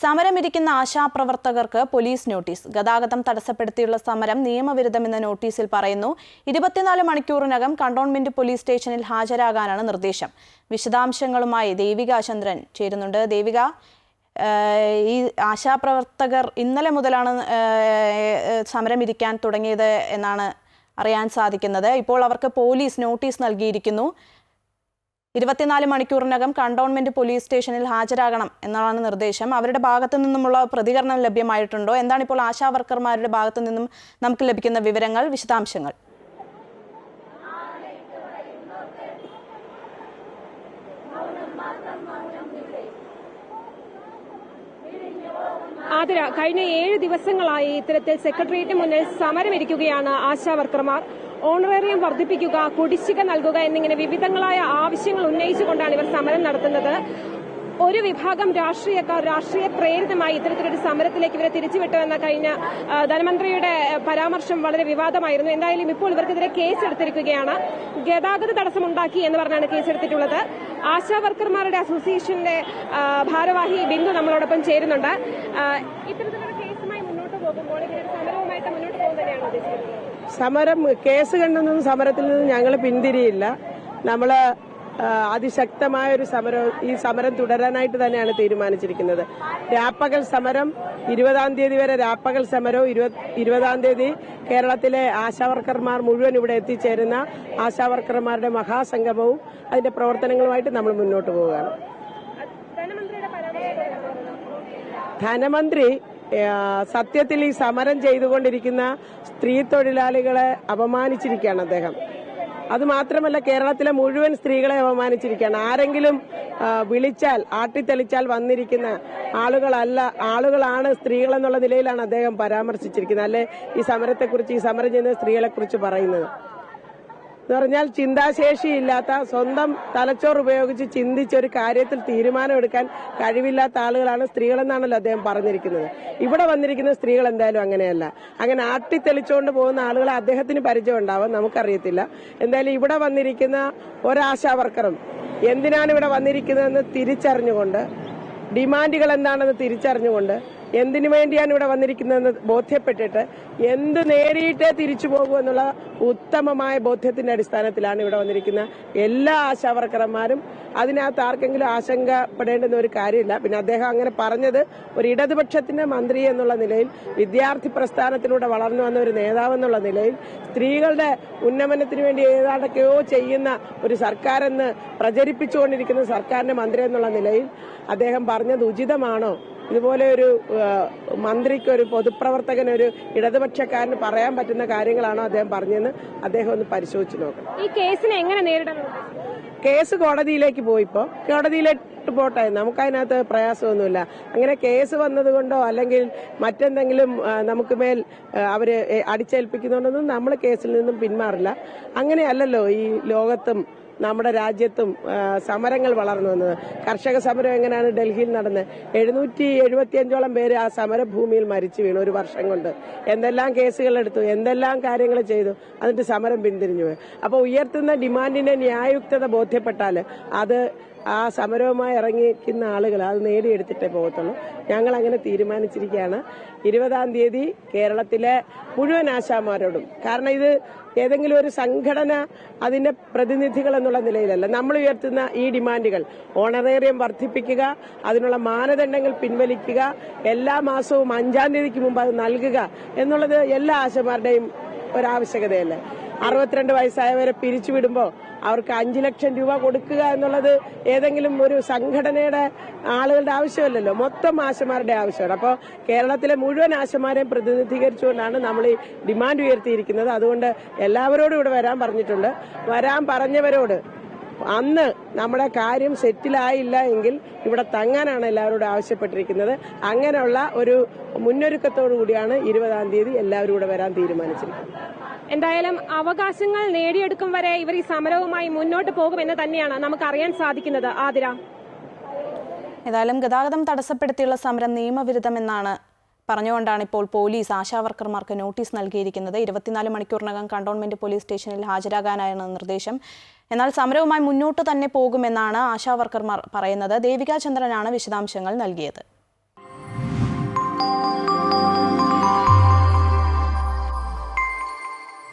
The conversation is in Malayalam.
സമരമിരിക്കുന്ന ആശാപ്രവർത്തകർക്ക് പോലീസ് നോട്ടീസ്. ഗതാഗതം തടസ്സപ്പെടുത്തിയുള്ള സമരം നിയമവിരുദ്ധമെന്ന നോട്ടീസിൽ പറയുന്നു ഇരുപത്തിനാല് മണിക്കൂറിനകം കണ്ടോൺമെന്റ് പോലീസ് സ്റ്റേഷനിൽ ഹാജരാകാനാണ് നിർദ്ദേശം. വിശദാംശങ്ങളുമായി ദേവിക ചന്ദ്രൻ ചേരുന്നുണ്ട്. ദേവിക ഈ ആശാപ്രവർത്തകർ ഇന്നലെ മുതലാണ് സമരമിരിക്കാൻ തുടങ്ങിയത് എന്നാണ് അറിയാൻ സാധിക്കുന്നത്. ഇപ്പോൾ അവർക്ക് പോലീസ് നോട്ടീസ് നൽകിയിരിക്കുന്നു. ഇരുപത്തിനാല് മണിക്കൂറിനകം കണ്ടോൺമെന്റ് പോലീസ് സ്റ്റേഷനിൽ ഹാജരാകണം എന്നാണ് നിർദ്ദേശം. അവരുടെ ഭാഗത്തു നിന്നുമുള്ള പ്രതികരണം ലഭ്യമായിട്ടുണ്ടോ? എന്താണ് ഇപ്പോൾ ആശാവർക്കർമാരുടെ ഭാഗത്തു നിന്നും നമുക്ക് ലഭിക്കുന്ന വിവരങ്ങൾ വിശദാംശങ്ങൾ? ആതിര കഴിഞ്ഞ ഏഴ് ദിവസങ്ങളായി ഇത്തരത്തിൽ സെക്രട്ടേറിയറ്റിന് മുന്നിൽ സമരമിരിക്കുകയാണ് ആശാ വർക്കർമാർ. ഓണറേറിയം വർദ്ധിപ്പിക്കുക കുടിശ്ശിക നൽകുക എന്നിങ്ങനെ വിവിധങ്ങളായ ആവശ്യങ്ങൾ ഉന്നയിച്ചുകൊണ്ടാണ് ഇവർ സമരം നടത്തുന്നത്. ഒരു വിഭാഗം രാഷ്ട്രീയക്കാർ രാഷ്ട്രീയ പ്രേരിതമായി ഇത്തരത്തിലൊരു സമരത്തിലേക്ക് ഇവരെ തിരിച്ചുവിട്ടുവെന്ന കഴിഞ്ഞ ധനമന്ത്രിയുടെ പരാമർശം വളരെ വിവാദമായിരുന്നു. എന്തായാലും ഇപ്പോൾ ഇവർക്കെതിരെ കേസെടുത്തിരിക്കുകയാണ്. ഗതാഗത തടസ്സമുണ്ടാക്കി എന്ന് പറഞ്ഞാണ് കേസെടുത്തിട്ടുള്ളത്. ആശാ വർക്കർമാരുടെ അസോസിയേഷന്റെ ഭാരവാഹി ബിന്ദു നമ്മളോടൊപ്പം ചേരുന്നുണ്ട്. ഇത്തരത്തിലൊരു കേസുമായി മുന്നോട്ട് പോകുമ്പോൾ ഇവരൊരു സമരവുമായിട്ട് മുന്നോട്ട് തന്നെയാണ് ഉദ്ദേശിക്കുന്നത്. സമരം കേസ് കണ്ടെന്നും സമരത്തിൽ നിന്ന് ഞങ്ങൾ പിന്തിരിയില്ല. നമ്മൾ അതിശക്തമായ ഒരു സമരം ഈ സമരം തുടരാനായിട്ട് തന്നെയാണ് തീരുമാനിച്ചിരിക്കുന്നത്. രാപ്പകൽ സമരം ഇരുപതാം തീയതി വരെ രാപ്പകൽ സമരവും ഇരുപത് തീയതി കേരളത്തിലെ ആശാവർക്കർമാർ മുഴുവൻ ഇവിടെ എത്തിച്ചേരുന്ന ആശാവർക്കർമാരുടെ മഹാസംഗമവും അതിന്റെ പ്രവർത്തനങ്ങളുമായിട്ട് നമ്മൾ മുന്നോട്ട് പോവുകയാണ്. ധനമന്ത്രി സത്യത്തിൽ ഈ സമരം ചെയ്തുകൊണ്ടിരിക്കുന്ന സ്ത്രീ തൊഴിലാളികളെ അപമാനിച്ചിരിക്കുകയാണ് അദ്ദേഹം. അത് മാത്രമല്ല കേരളത്തിലെ മുഴുവൻ സ്ത്രീകളെ അപമാനിച്ചിരിക്കുകയാണ്. ആരെങ്കിലും വിളിച്ചാൽ ആട്ടിത്തെളിച്ചാൽ വന്നിരിക്കുന്ന ആളുകളല്ല ആളുകളാണ് സ്ത്രീകളെന്നുള്ള നിലയിലാണ് അദ്ദേഹം പരാമർശിച്ചിരിക്കുന്നത്. അല്ലെ? ഈ സമരത്തെക്കുറിച്ച് ഈ സമരം ചെയ്യുന്ന സ്ത്രീകളെക്കുറിച്ച് പറയുന്നത്. എന്ന് പറഞ്ഞാൽ ചിന്താശേഷിയില്ലാത്ത സ്വന്തം തലച്ചോറ് ഉപയോഗിച്ച് ചിന്തിച്ച് ഒരു കാര്യത്തിൽ തീരുമാനമെടുക്കാൻ കഴിവില്ലാത്ത ആളുകളാണ് സ്ത്രീകളെന്നാണല്ലോ അദ്ദേഹം പറഞ്ഞിരിക്കുന്നത്. ഇവിടെ വന്നിരിക്കുന്ന സ്ത്രീകൾ എന്തായാലും അങ്ങനെയല്ല. അങ്ങനെ ആട്ടിത്തെളിച്ചുകൊണ്ട് പോകുന്ന ആളുകളെ അദ്ദേഹത്തിന് പരിചയം ഉണ്ടാവാം നമുക്കറിയത്തില്ല. എന്തായാലും ഇവിടെ വന്നിരിക്കുന്ന ഒരാശാവർക്കറും എന്തിനാണ് ഇവിടെ വന്നിരിക്കുന്നതെന്ന് തിരിച്ചറിഞ്ഞുകൊണ്ട് ഡിമാൻഡുകൾ എന്താണെന്ന് തിരിച്ചറിഞ്ഞുകൊണ്ട് എന്തിനു വേണ്ടിയാണ് ഇവിടെ വന്നിരിക്കുന്നതെന്ന് ബോധ്യപ്പെട്ടിട്ട് എന്ത് നേരിട്ടേ തിരിച്ചു പോകൂ എന്നുള്ള ഉത്തമമായ ബോധ്യത്തിന്റെ അടിസ്ഥാനത്തിലാണ് ഇവിടെ വന്നിരിക്കുന്ന എല്ലാ ആശാവർക്കർമാരും. അതിനകത്ത് ആർക്കെങ്കിലും ആശങ്കപ്പെടേണ്ടുന്ന ഒരു കാര്യമില്ല. പിന്നെ അദ്ദേഹം അങ്ങനെ പറഞ്ഞത് ഒരു ഇടതുപക്ഷത്തിന്റെ മന്ത്രി എന്നുള്ള നിലയിൽ വിദ്യാർത്ഥി പ്രസ്ഥാനത്തിലൂടെ വളർന്നു വന്ന ഒരു നേതാവ് എന്നുള്ള നിലയിൽ സ്ത്രീകളുടെ ഉന്നമനത്തിന് വേണ്ടി ഏതാണ്ടൊക്കെയോ ചെയ്യുന്ന ഒരു സർക്കാരെന്ന് പ്രചരിപ്പിച്ചുകൊണ്ടിരിക്കുന്ന സർക്കാരിന്റെ മന്ത്രി എന്നുള്ള നിലയിൽ അദ്ദേഹം പറഞ്ഞത് ഉചിതമാണോ? ഇതുപോലെ ഒരു മന്ത്രിക്ക് ഒരു പൊതുപ്രവർത്തകന് ഒരു ഇടതുപക്ഷക്കാരന് പറയാൻ പറ്റുന്ന കാര്യങ്ങളാണോ അദ്ദേഹം പറഞ്ഞതെന്ന് അദ്ദേഹം ഒന്ന് പരിശോധിച്ച് നോക്കണം ഈ കേസിനെ എങ്ങനെ നേരിടാൻ കേസ് കോടതിയിലേക്ക് പോയിപ്പോ കോടതിയിലേക്ക് പോട്ടെ നമുക്കതിനകത്ത് പ്രയാസമൊന്നുമില്ല. അങ്ങനെ കേസ് വന്നതുകൊണ്ടോ അല്ലെങ്കിൽ മറ്റെന്തെങ്കിലും നമുക്ക് മേൽ അവർ അടിച്ചേൽപ്പിക്കുന്നുണ്ടെന്നും നമ്മൾ കേസിൽ നിന്നും പിന്മാറില്ല. അങ്ങനെയല്ലല്ലോ ഈ ലോകത്തും നമ്മുടെ രാജ്യത്തും സമരങ്ങൾ വളർന്നു വന്നത്. കർഷക സമരം എങ്ങനെയാണ് ഡൽഹിയിൽ നടന്നത് എഴുന്നൂറ്റി എഴുപത്തിയഞ്ചോളം പേര് ആ സമരഭൂമിയിൽ മരിച്ചു വീണു ഒരു വർഷം കൊണ്ട്. എന്തെല്ലാം കേസുകൾ എടുത്തു? എന്തെല്ലാം കാര്യങ്ങൾ ചെയ്തു? എന്നിട്ട് സമരം പിന്തിരിഞ്ഞു അപ്പോൾ ഉയർത്തുന്ന ഡിമാൻഡിന്റെ ന്യായയുക്തത ബോധ്യപ്പെട്ടാൽ അത് ആ സമരവുമായി ഇറങ്ങിയിരിക്കുന്ന ആളുകൾ അത് നേടിയെടുത്തിട്ടേ പോകത്തുള്ളൂ. ഞങ്ങൾ അങ്ങനെ തീരുമാനിച്ചിരിക്കുകയാണ്. ഇരുപതാം തീയതി കേരളത്തിലെ മുഴുവൻ ആശാമാരോടും കാരണം ഇത് ഏതെങ്കിലും ഒരു സംഘടന അതിന്റെ പ്രതിനിധികൾ എന്നുള്ള നിലയിലല്ല. നമ്മൾ ഉയർത്തുന്ന ഈ ഡിമാൻഡുകൾ. ഓണറേറിയം വർദ്ധിപ്പിക്കുക അതിനുള്ള മാനദണ്ഡങ്ങൾ പിൻവലിക്കുക എല്ലാ മാസവും അഞ്ചാം തീയതിക്ക് മുമ്പ് അത് നൽകുക എന്നുള്ളത് എല്ലാ ആശമാരുടെയും ഒരാവശ്യകതയല്ലേ അറുപത്തിരണ്ട് വയസ്സായവരെ പിരിച്ചുവിടുമ്പോൾ അവർക്ക് അഞ്ചു ലക്ഷം രൂപ കൊടുക്കുക എന്നുള്ളത് ഏതെങ്കിലും ഒരു സംഘടനയുടെ ആളുകളുടെ ആവശ്യമല്ലല്ലോ. മൊത്തം ആശമാരുടെ ആവശ്യമാണ്. അപ്പോൾ കേരളത്തിലെ മുഴുവൻ ആശമാരെയും പ്രതിനിധീകരിച്ചുകൊണ്ടാണ് നമ്മൾ ഈ ഡിമാൻഡ് ഉയർത്തിയിരിക്കുന്നത്. അതുകൊണ്ട് എല്ലാവരോടും ഇവിടെ വരാൻ പറഞ്ഞിട്ടുണ്ട്. വരാൻ പറഞ്ഞവരോട് അന്ന് നമ്മുടെ കാര്യം സെറ്റിലായില്ല എങ്കിൽ ഇവിടെ തങ്ങാനാണ് എല്ലാവരോടും ആവശ്യപ്പെട്ടിരിക്കുന്നത്. അങ്ങനെയുള്ള ഒരു മുന്നൊരുക്കത്തോടു കൂടിയാണ് ഇരുപതാം തീയതി എല്ലാവരും ഇവിടെ വരാൻ തീരുമാനിച്ചിരിക്കുന്നത്. എന്തായാലും അവകാശങ്ങൾ നേടിയെടുക്കും വരെ ഇവർ ഈ സമരവുമായി മുന്നോട്ട് പോകുമെന്ന് തന്നെയാണ് നമുക്ക് അറിയാൻ സാധിക്കുന്നത്. ആതിര. ഏതായാലും ഗതാഗതം തടസ്സപ്പെടുത്തിയുള്ള സമരം നിയമവിരുദ്ധമെന്നാണ് പറഞ്ഞുകൊണ്ടാണ് ഇപ്പോൾ പോലീസ് ആശാവർക്കർമാർക്ക് നോട്ടീസ് നൽകിയിരിക്കുന്നത്. ഇരുപത്തിനാല് മണിക്കൂറിനകം കണ്ടോൺമെന്റ് പോലീസ് സ്റ്റേഷനിൽ ഹാജരാകാനാണ് നിർദ്ദേശം. എന്നാൽ സമരവുമായി മുന്നോട്ട് തന്നെ പോകുമെന്നാണ് ആശാവർക്കർമാർ പറയുന്നത്. ദേവിക ചന്ദ്രനാണ് വിശദാംശങ്ങൾ നൽകിയത്.